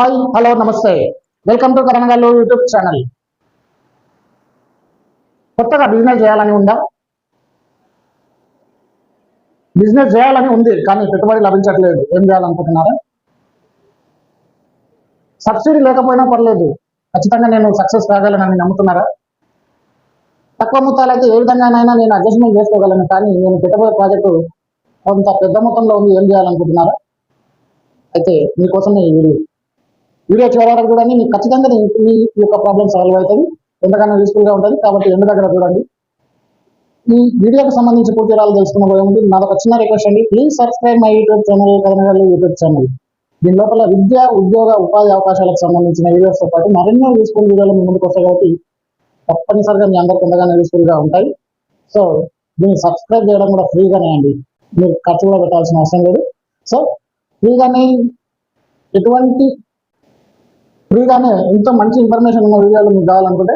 Hi hello నమస్తే. Welcome to Karanagallu YouTube channel. కొత్తగా business చేయాలని ఉందా? బిజినెస్ చేయాలని ఉంది కానీ పెట్టుబడి లభించట్లేదు. ఏం చేయాలనుకుంటున్నారా? సబ్సిడీ లేకపోయినా పర్లేదు. ఖచ్చితంగా నేను సక్సెస్ కాగలనని నమ్ముతున్నారా? తక్కువ మొత్తాలైతే ఏ విధంగానైనా నేను అడ్జస్ట్మెంట్ చేసుకోగలను కానీ నేను పెట్టబోయే ప్రాజెక్టు కొంత పెద్ద మొత్తంలో ఉంది. ఏం చేయాలనుకుంటున్నారా? అయితే మీకోసం ఈ వీడియో. వీడియో చూడడానికి చూడండి. మీకు ఖచ్చితంగా మీ యొక్క ప్రాబ్లమ్ సాల్వ్ అవుతుంది. ఎంతకన్నా యూస్ఫుల్గా ఉంటుంది. కాబట్టి ఎండ దగ్గర చూడండి. ఈ వీడియోకి సంబంధించి పూర్తి వివరాలు తెలుసుకున్న పోయే ముందు చిన్న రిక్వెస్ట్ అండి. Please subscribe my YouTube channel Kadanagalli YouTube channel దీని లోపల విద్య ఉద్యోగ ఉపాధి అవకాశాలకు సంబంధించిన వీడియోస్తో పాటు మరెన్నో యూస్ఫుల్ వీడియోలు మీ ముందుకు వస్తాయి కాబట్టి తప్పనిసరిగా మీ అందరికి ఎంతగానో యూస్ఫుల్గా ఉంటాయి. సో దీన్ని సబ్స్క్రైబ్ చేయడం కూడా ఫ్రీగానే అండి. మీరు ఖర్చు కూడా పెట్టాల్సిన అవసరం లేదు. సో ఫ్రీగానే ఎటువంటి ఫ్రీగానే ఇంత మంచి ఇన్ఫర్మేషన్ ఉన్న వీడియోలు మీకు కావాలనుకుంటే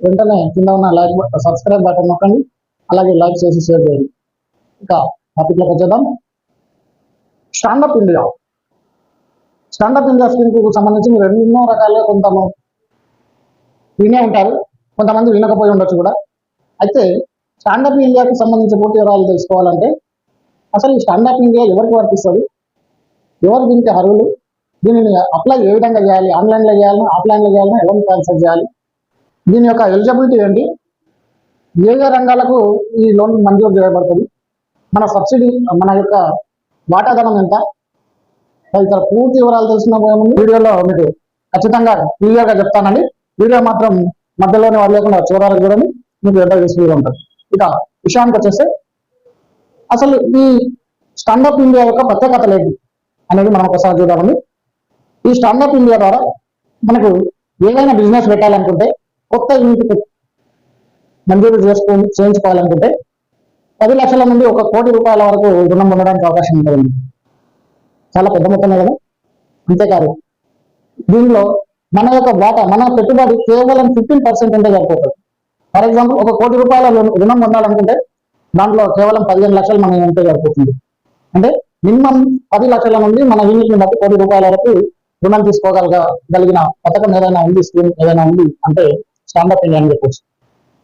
వెంటనే కింద ఉన్న లైక్ సబ్స్క్రైబ్ బటన్ నొక్కండి. అలాగే లైక్ చేసి షేర్ చేయండి. ఇక టాపిక్లోకి వచ్చేద్దాం. Stand up India stand up India స్కీమ్కి సంబంధించి మీరు ఎన్నో రకాలుగా కొంత వినే ఉంటారు. కొంతమంది వినకపోయి ఉండొచ్చు కూడా. అయితే స్టాండప్ ఇండియాకి సంబంధించి పూర్తి వివరాలు తెలుసుకోవాలంటే అసలు ఈ స్టాండప్ ఇండియా ఎవరికి వర్తిస్తుంది? ఎవరు దీనికి అర్హులు? దీనిని అప్లై ఏ విధంగా చేయాలి? ఆన్లైన్లో చేయాలని ఆఫ్లైన్లో చేయాలని ఎవరిని క్యాన్సల్ చేయాలి? దీని యొక్క ఎలిజిబిలిటీ ఏంటి? ఏ ఏ రంగాలకు ఈ లోన్ మంజూరు చేయబడుతుంది మన సబ్సిడీ మన యొక్క వాటాధనం ఎంత? తదితర పూర్తి వివరాలు తెలిసిన వీడియోలో మీకు ఖచ్చితంగా క్లియర్గా చెప్తానండి. వీడియో మాత్రం మధ్యలోనే లేకుండా చూడాలి చూడండి. మీకు ఎంత యూస్ఫుల్గా ఉంటుంది. ఇక విషయానికి వచ్చేస్తే అసలు ఈ స్టాండప్ ఇండియా యొక్క ప్రత్యేకత లేదు అనేది మనం ఒకసారి చూద్దామండి. ఈ స్టాండప్ ఇండియా ద్వారా మనకు ఏదైనా బిజినెస్ పెట్టాలనుకుంటే కొత్త ఇంటికి మంజూరు చేసుకుని చేయించుకోవాలనుకుంటే పది లక్షల నుండి ఒక కోటి రూపాయల వరకు రుణం పొందడానికి అవకాశం ఉంటుంది చాలా పెద్ద మొత్తమే కదా? అంతేకాదు దీనిలో మన యొక్క వాటా మన పెట్టుబడి కేవలం ఫిఫ్టీన్ పర్సెంట్ ఉంటే సరిపోతుంది. ఫర్ ఎగ్జాంపుల్ ఒక కోటి రూపాయల రుణం పొందాలనుకుంటే దాంట్లో కేవలం పదిహేను లక్షలు మనం ఉంటే సరిపోతుంది. అంటే మినిమం పది లక్షల నుండి మన యూనిట్ని బట్టి కోటి రూపాయల వరకు రుణం తీసుకోగలగలిగిన పథకం ఏదైనా ఉంది స్కీమ్ ఏదైనా ఉంది అంటే స్టాండప్ ఇండియా అని చెప్పొచ్చు.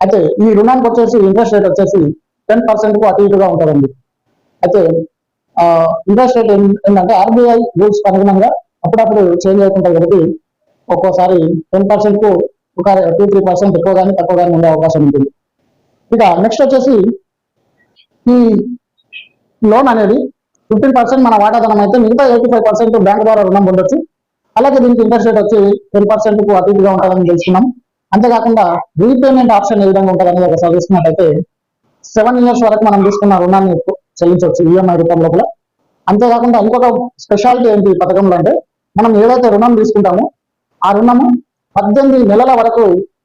అయితే ఈ రుణానికి వచ్చేసి ఇంట్రెస్ట్ రేట్ వచ్చేసి టెన్ పర్సెంట్కు అటు ఇటుగా ఉంటుందండి. అయితే ఇంట్రెస్ట్ రేట్ ఏంటంటే ఆర్బీఐ రూల్స్ అనుగుణంగా అప్పుడప్పుడు చేంజ్ అవుతుంటాయి కాబట్టి ఒక్కోసారి టెన్ పర్సెంట్కు ఒక టూ త్రీ పర్సెంట్ ఎక్కువ కానీ తక్కువ కానీ ఉండే అవకాశం ఉంటుంది. ఇక నెక్స్ట్ వచ్చేసి ఈ లోన్ అనేది ఫిఫ్టీన్ పర్సెంట్ మన వాటాధనం అయితే మిగతా ఎయిటీ ఫైవ్ పర్సెంట్ బ్యాంక్ ద్వారా రుణం పొందొచ్చు. అలాగే దీనికి ఇంట్రెస్ట్ రేట్ వచ్చి టెన్ పర్సెంట్కు అటు ఇటుగా ఉంటుందని తెలుసుకున్నాం. అంతేకాకుండా రీపేమెంట్ ఆప్షన్ ఏ విధంగా ఉంటుంది అనేది ఒకసారి చూసుకున్నట్టయితే సెవెన్ ఇయర్స్ వరకు మనం తీసుకున్న రుణాన్ని చెల్లించవచ్చు ఈఎంఐ రూపంలో కూడా. అంతేకాకుండా ఇంకొక స్పెషాలిటీ ఏంటి ఈ పథకంలో అంటే మనం ఏదైతే రుణం తీసుకుంటామో ఆ రుణము పద్దెనిమిది నెలల వరకు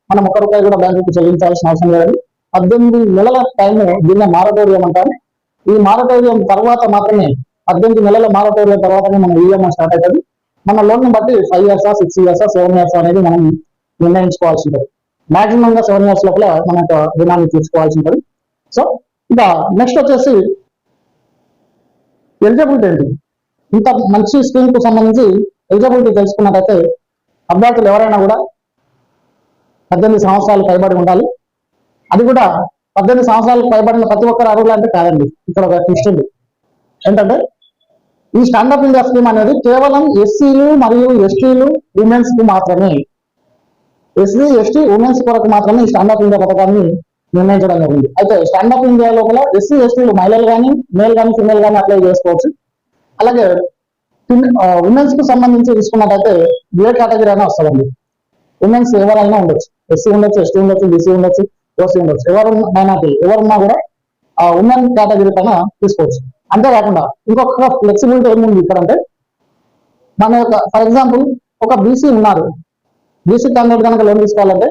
మనం ఒక్క రూపాయి కూడా బ్యాంకుకి చెల్లించాల్సిన అవసరం లేదు. పద్దెనిమిది నెలల టైం దీన్ని మారటోరియం అంటారు ఈ మారటోరియం తర్వాత మాత్రమే పద్దెనిమిది నెలల మారటోరియం తర్వాతనే మనం ఈఎంఐ స్టార్ట్ అవుతుంది. మన లోన్ బట్టి five years six years seven years అనేది మనం నిర్ణయించుకోవాల్సి ఉంటుంది. మాక్సిమం గా సెవెన్ ఇయర్స్ లోపల మన రుణాన్ని తీసుకోవాల్సి ఉంటుంది. సో ఇంకా నెక్స్ట్ వచ్చేసి ఎలిజిబిలిటీ ఏంటి? ఇంత మంచి స్కీమ్కు సంబంధించి ఎలిజిబిలిటీ తెలుసుకున్నట్టయితే అభ్యర్థులు ఎవరైనా కూడా పద్దెనిమిది సంవత్సరాలు పైబడి ఉండాలి. అది కూడా పద్దెనిమిది సంవత్సరాలు పైబడిన ప్రతి ఒక్కరు అర్హులు అంటే కాదండి. ఇక్కడ ఒక ట్విస్ట్ ఉంది ఏంటంటే ఈ స్టాండప్ ఇండియా స్కీమ్ అనేది కేవలం ఎస్సీలు మరియు ఎస్టీలు ఉమెన్స్కు మాత్రమే. ఎస్సీ ఎస్టీ ఉమెన్స్ కొరకు మాత్రమే ఈ స్టాండప్ ఇండియా పథకాన్ని నిర్ణయించడం జరిగింది. అయితే స్టాండప్ ఇండియా లోపల ఎస్సీ ఎస్టీలు మహిళలు కానీ మేల్ కానీ ఫిమేల్ కానీ అప్లై చేసుకోవచ్చు. అలాగే ఉమెన్స్కు సంబంధించి తీసుకున్నట్టయితే ఏ కేటగిరీ అయినా వస్తుందండి. ఉమెన్స్ ఎవరైనా ఉండొచ్చు. ఎస్సీ ఉండొచ్చు ఎస్టీ ఉండొచ్చు బీసీ ఉండొచ్చు ఓసీ ఉండొచ్చు. ఎవరు మైనార్టీ ఎవరున్నా కూడా ఆ ఉమెన్ కేటగిరీ పైన తీసుకోవచ్చు. అంతేకాకుండా ఇంకొక ఫ్లెక్సిబిలిటీ ఏముంది ఇక్కడ అంటే మన యొక్క ఫర్ ఎగ్జాంపుల్ ఒక బీసీ ఉన్నారు. బీసీ క్యాండిడేట్ కనుక లోన్ తీసుకోవాలంటే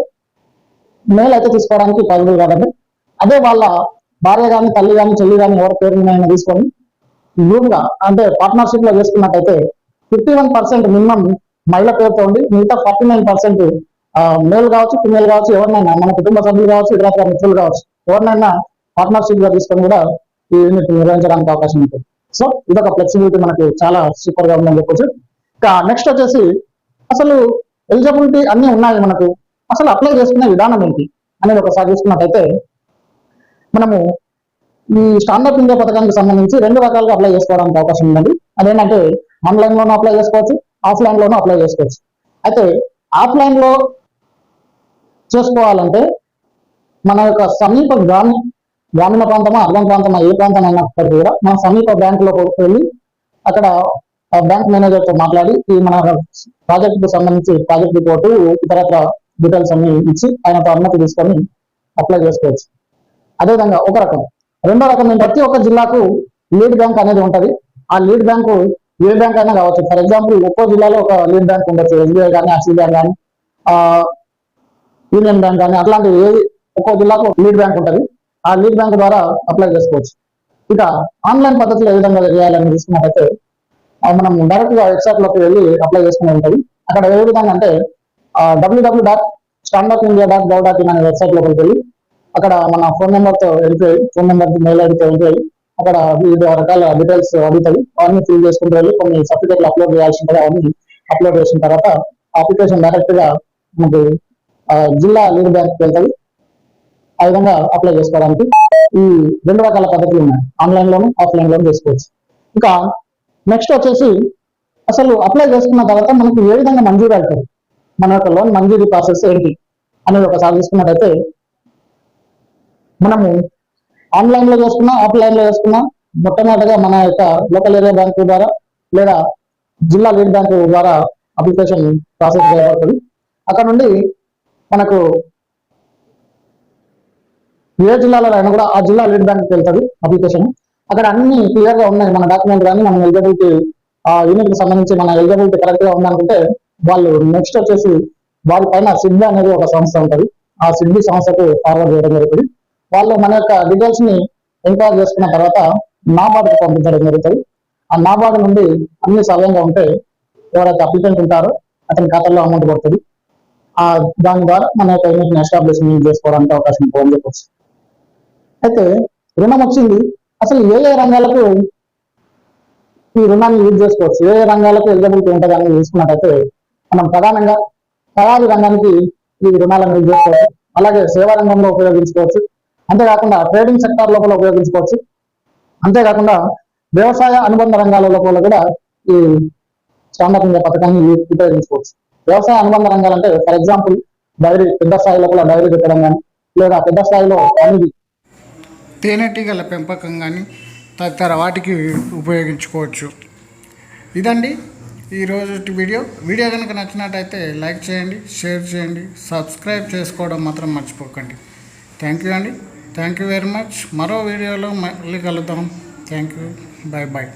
మేల్ అయితే తీసుకోవడానికి పాసిబుల్ కాదండి అదే వాళ్ళ భార్య కానీ తల్లి కానీ చెల్లి కానీ ఎవరి పేరు తీసుకొని గ్రూప్గా అంటే పార్ట్నర్షిప్లో చేసుకున్నట్టయితే ఫిఫ్టీ వన్ పర్సెంట్ మినిమం మహిళ పేరుతో ఉండి మిగతా ఫార్టీ నైన్ పర్సెంట్ మేల్ కావచ్చు ఫిమేల్ కావచ్చు ఎవరినైనా మన కుటుంబ సభ్యులు కావచ్చు ఇతర మిత్రులు కావచ్చు ఎవరినైనా పార్ట్నర్షిప్గా తీసుకొని కూడా ఈ యూనిట్ నిర్వహించడానికి అవకాశం ఉంటుంది. సో ఇదొక ఫ్లెక్సిబిలిటీ మనకి చాలా సూపర్గా ఉందని చెప్పొచ్చు. ఇంకా నెక్స్ట్ వచ్చేసి అసలు ఎలిజిబిలిటీ అన్ని ఉన్నాయి మనకు? అసలు అప్లై చేసుకునే విధానం ఏంటి? అనేది ఒకసారి చూసుకున్నట్టయితే మనము ఈ స్టాండప్ ఇండియా పథకానికి సంబంధించి రెండు రకాలుగా అప్లై చేసుకోవడానికి అవకాశం ఉందండి. అదేంటంటే ఆన్లైన్ లోనూ అప్లై చేసుకోవచ్చు ఆఫ్లైన్ లోనూ అప్లై చేసుకోవచ్చు. అయితే ఆఫ్లైన్లో చేసుకోవాలంటే మన యొక్క సమీప గ్రామ గ్రామీణ ప్రాంతమా అర్బన్ ప్రాంతమా ఏ ప్రాంతం అయినప్పటికీ కూడా మన సమీప బ్యాంకులోకి వెళ్ళి అక్కడ బ్యాంక్ మేనేజర్తో మాట్లాడి ఈ మన ప్రాజెక్ట్కు సంబంధించి ప్రాజెక్ట్ రిపోర్ట్ ఇతరత్ర డీటెయిల్స్ అన్ని ఇచ్చి ఆయనతో అనుమతి తీసుకొని అప్లై చేసుకోవచ్చు. అదేవిధంగా ఒక రకం రెండో రకం ఏంటి ప్రతి ఒక్క జిల్లాకు లీడ్ బ్యాంక్ అనేది ఉంటది. ఆ లీడ్ బ్యాంకు ఏ బ్యాంక్ అయినా కావచ్చు. ఫర్ ఎగ్జాంపుల్ ఒక్కో జిల్లాలో ఒక లీడ్ బ్యాంక్ ఉండొచ్చు. ఎస్బీఐ కానీ యాక్సిస్ బ్యాంక్ కానీ యూనియన్ బ్యాంక్ కానీ అట్లాంటి ఏ ఒక్కో జిల్లాకు లీడ్ బ్యాంక్ ఉంటది. ఆ లీడ్ బ్యాంక్ ద్వారా అప్లై చేసుకోవచ్చు. ఇక ఆన్లైన్ పద్ధతిలో ఏ విధంగా చేయాలని తీసుకున్నట్టయితే మనం డైరెక్ట్గా వెబ్సైట్లోకి వెళ్ళి అప్లై చేసుకుని ఉంటుంది. అక్కడ ఏ విధంగా అంటే W W dot standup India dot gov dot in అనే వెబ్సైట్లోకి వెళ్ళి అక్కడ మన ఫోన్ నెంబర్తో వెళ్ళిపోయి ఫోన్ నెంబర్ మెయిల్ ఐడితో వెళ్ళిపోయి అక్కడ వివిధ రకాల డీటెయిల్స్ అడుగుతాయి. అవన్నీ ఫిల్ చేసుకుంటూ వెళ్ళి కొన్ని సర్టిఫికేట్లు అప్లోడ్ చేయాల్సి ఉంటుంది. అవన్నీ అప్లోడ్ చేసిన తర్వాత అప్లికేషన్ డైరెక్ట్గా మనకి జిల్లా లీడ్ బ్యాంక్ వెళ్తాయి. ఆ విధంగా అప్లై చేసుకోవడానికి ఈ రెండు రకాల పద్ధతులు ఉన్నాయి. ఆన్లైన్ లోను ఆఫ్లైన్ లోను చేసుకోవచ్చు ఇంకా నెక్స్ట్ వచ్చేసి అసలు అప్లై చేసుకున్న తర్వాత మనకి ఏ విధంగా మంజూరు అవుతుంది మన యొక్క లోన్ మంజూరీ ప్రాసెస్ ఏంటి? అనేది ఒకసారి చూసుకున్నట్టయితే మనము ఆన్లైన్లో చేసుకున్నా ఆఫ్లైన్లో చేసుకున్నా మొట్టమొదటిగా మన యొక్క లోకల్ ఏరియా బ్యాంకు ద్వారా లేదా జిల్లా లీడ్ బ్యాంకు ద్వారా అప్లికేషన్ ప్రాసెస్ చేయబడుతుంది. అక్కడ నుండి మనకు ఏ జిల్లాలో అయినా కూడా ఆ జిల్లా లీడ్ బ్యాంక్ వెళ్తుంది అప్లికేషన్. అక్కడ అన్ని క్లియర్గా ఉన్నాయి మన డాక్యుమెంట్ కానీ మన ఎలిజిబిలిటీ ఆ యూనిట్కి సంబంధించి మన ఎలిజిబిలిటీ కరెక్ట్గా ఉందనుకుంటే వాళ్ళు నెక్స్ట్ వచ్చేసి వాళ్ళ పైన సిద్ధి అనేది ఒక సంస్థ ఉంటుంది. ఆ సిద్ధి సంస్థకు ఫార్వర్డ్ చేయడం జరుగుతుంది. వాళ్ళు మన యొక్క డీటెయిల్స్ని ఎంక్వైరీ చేసుకున్న తర్వాత నాబార్డుకి పంపించడం జరుగుతుంది. ఆ నాబార్డు నుండి అన్ని సవ్యంగా ఉంటే ఎవరైతే అప్లికెంట్ ఉంటారో అతని ఖాతాలో అమౌంట్ పడుతుంది. ఆ దాని ద్వారా మన యొక్క యూనిట్ ఎస్టాబ్లిష్మెంట్ చేసుకోవడానికి అవకాశం ఉంటుందని చెప్పొచ్చు. అయితే రుణం వచ్చింది. అసలు ఏ ఏ రంగాలకు ఈ రుణాన్ని యూజ్ చేసుకోవచ్చు? ఏ ఏ రంగాలకు ఎలిజిబిలిటీ ఉంటుంది అని చూసుకున్నట్టయితే మనం ప్రధానంగా తయారీ రంగానికి ఈ రుణాలను యూజ్ చేసుకోవచ్చు. అలాగే సేవా రంగంలో ఉపయోగించుకోవచ్చు. అంతేకాకుండా ట్రేడింగ్ సెక్టార్ లోపల ఉపయోగించుకోవచ్చు. అంతేకాకుండా వ్యవసాయ అనుబంధ రంగాల లోపల కూడా ఈ స్టాండప్ ఇండియా పథకాన్ని ఉపయోగించుకోవచ్చు. వ్యవసాయ అనుబంధ రంగాలంటే ఫర్ ఎగ్జాంపుల్ డైరీ పెద్ద స్థాయి లోపల డైరీ పెట్టడం కానీ లేదా పెద్ద స్థాయిలో అనేది తేనెటీగల పెంపకం కానీ తదితర వాటికి ఉపయోగించుకోవచ్చు. ఇదండి ఈరోజు వీడియో. వీడియో కనుక నచ్చినట్టయితే లైక్ చేయండి షేర్ చేయండి సబ్స్క్రైబ్ చేసుకోవడం మాత్రం మర్చిపోకండి. థ్యాంక్ యూ అండి. Thank you very much. మరో వీడియోలో మళ్ళీ కలుద్దాం. Thank you. Bye bye